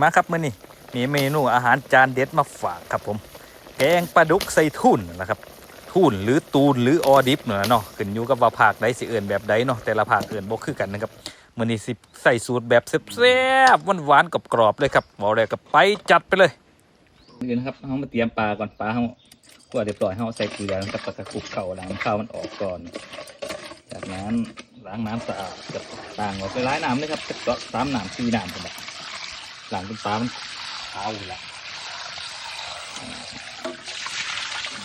มาครับมื้อนี้มีเมนูอาหารจานเด็ดมาฝากครับผมแกงปลาดุกใส่ทุ่นนะครับทุ่นหรือตูนหรือออดิบเนาะเนาะขึ้นอยู่กับว่าภาคใดสิเอื่นแบบใดเนาะแต่ละภาคเอื่นบ่คือกันนะครับมื้อนี้สิใส่สูตรแบบแซ่บๆหวานๆกรอบๆเลยครับบอกเลยก็ไปจัดไปเลยนี่นะครับเฮามาเตรียมปลาก่อนปลาเฮาก็เรียบร้อยเฮาใส่เกลือกับปลากระคุกเข้าล้างข้าวมันออกก่อน จากนั้นล้างน้ำสะอาดกับต่างออกไปล้างน้ำเลยครับก็สามน้ำสี่น้ำกันแหละ หลังเป็นปลามันขาวอยู่แล้ว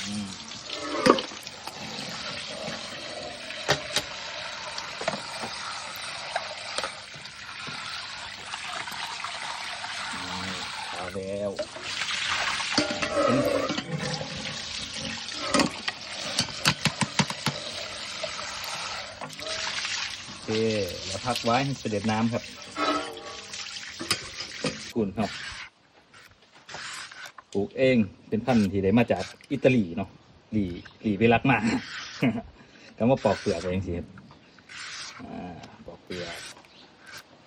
อืมนี่ขาวแล้วโอเคแล้วพักไว้ให้เสด็จน้ำครับ กุ่นครับปลูกเองเป็นพันธุ์ที่ได้มาจากอิตาลีเนาะหลีหลีไปรักมาคำว่าปอกเปลือกเองสิครับปอกเปลือก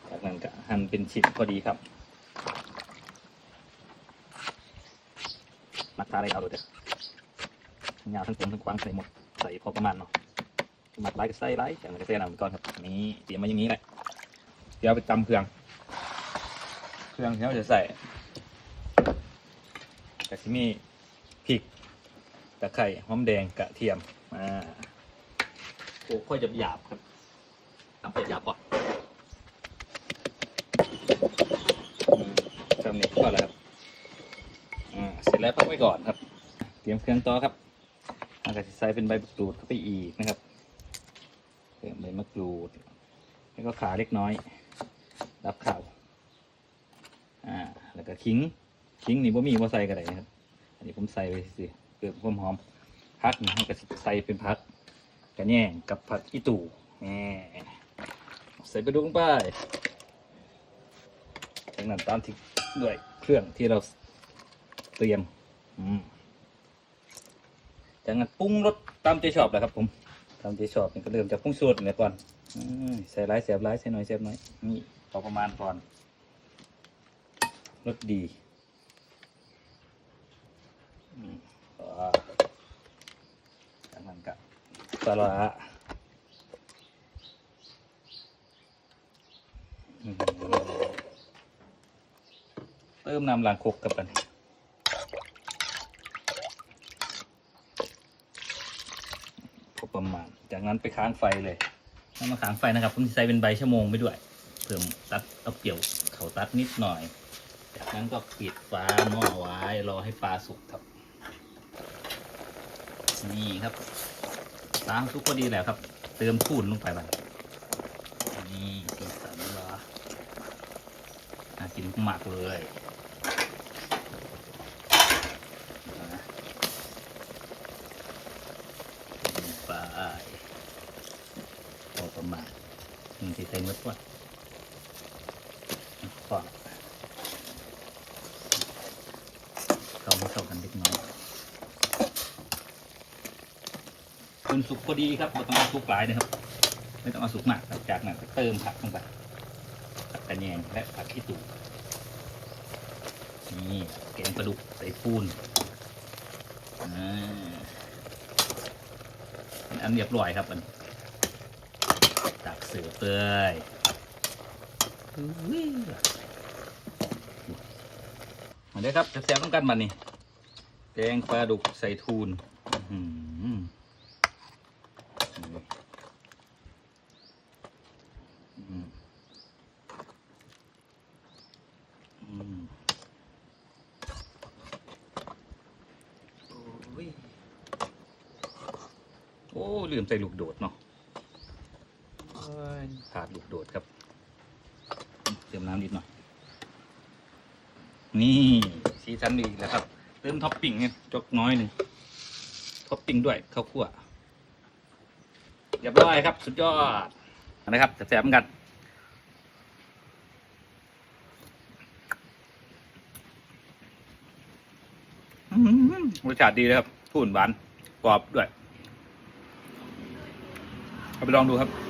จากนั้นก็หั่นเป็นชิ้นพอดีครับมักตาอะไรเอาเลยเด้อยาวทั้งตรงทั้งกว้างใส่หมดใส่พอประมาณเนาะมักไล่ก็ใส่ไล่จากนั้นก็ใส่น้ำก่อนครับนี่เตรียมมาอย่างนี้แหละเดี๋ยวไปตำเครื่อง เครื่องที่เราจะใส่กะซิมีพริกตะไคร้หอมแดงกระเทียมอ่าโอ้ค่อยจะหยาบครับทำเป็ดหยาบก่อนทำนี้ก็แล้วครับอ่าเสร็จแล้วพักไว้ก่อนครับ เตรียมเครื่องต่อครับอากาศใส่เป็นใบมะกรูดเข้าไปอีกนะครับเติมใบมะกรูด แล้วก็ขาเล็กน้อย รับข่าว แล้วก็ขิงขิงนี่บ่มีบ่ใส่ก็ได้นะครับ อันนี้ผมใส่ไปสิเกิดความหอมพักนี่มันก็ใส่เป็นพักกระแยงกับผักอีตู่แหมใส่ไปดูลงไปจากนั้นตามที่ด้วยเครื่องที่เราเตรียมอืมจากนั้นปรุงรสตามใจชอบแหละครับผมตามใจชอบนี่ก็เริ่มจากปรุงสูตรเนี่ยก่อนใส่หลายเสียบหลายใส่น้อยเสียบน้อยนี่พอประมาณก่อน รสดีอืมก็จากนั้นก็ปลาร้าเติมน้ำล้างคกกับกันพอประมาณ จากนั้นไปค้างไฟเลยถ้ามาค้างไฟนะครับผมใส่เป็นใบชั่วโมงไปด้วย เพิ่มตัดเอาเกี่ยวเขาตัดนิดหน่อย จากนั้นก็ปิดฝาหม้อไว้รอให้ปลาสุกครับ นี่ครับปลาสุกพอดีแล้วครับ เติมทูนลงไปบ้างนี่สีสันวะน่ากินมากเลยปลาอ้ายพอประมาณหนึ่งที่ใส่มดว่าพอ เข้าให้เข้ากันเล็กน้อยคุณสุกพอดีครับไม่ต้องเอาสุกหลายนะครับ ไม่ต้องเอาสุกมากครับจากนั้นก็เติมผักลงไปผักกระแยงและผักขี้ตู่นี่แกงปลาดุกใส่ปูนอันเรียบร้อยครับอันตักเสือเปยอุ้ย เด้อครับจะแซ่บต้องกันมันนี่แกงปลาดุกใส่ทูนอื้อหืออืมอืมโอ้ยโอ้ลืมใส่ลูกโดดเนาะเอ้ยขาดลูกโดดครับ เติมน้ำนิดหน่อย นี่สีสันดีแล้วครับ เติมท็อปปิ้งเนี่ยจกน้อยหนึ่งท็อปปิ้งด้วยข้าวคั่วเรียบร้อยครับ สุดยอดนะครับแสบๆเหมือนกันรสชาติดีเลยครับทุ่นหวานกรอบด้วยเอาไปลองดูครับ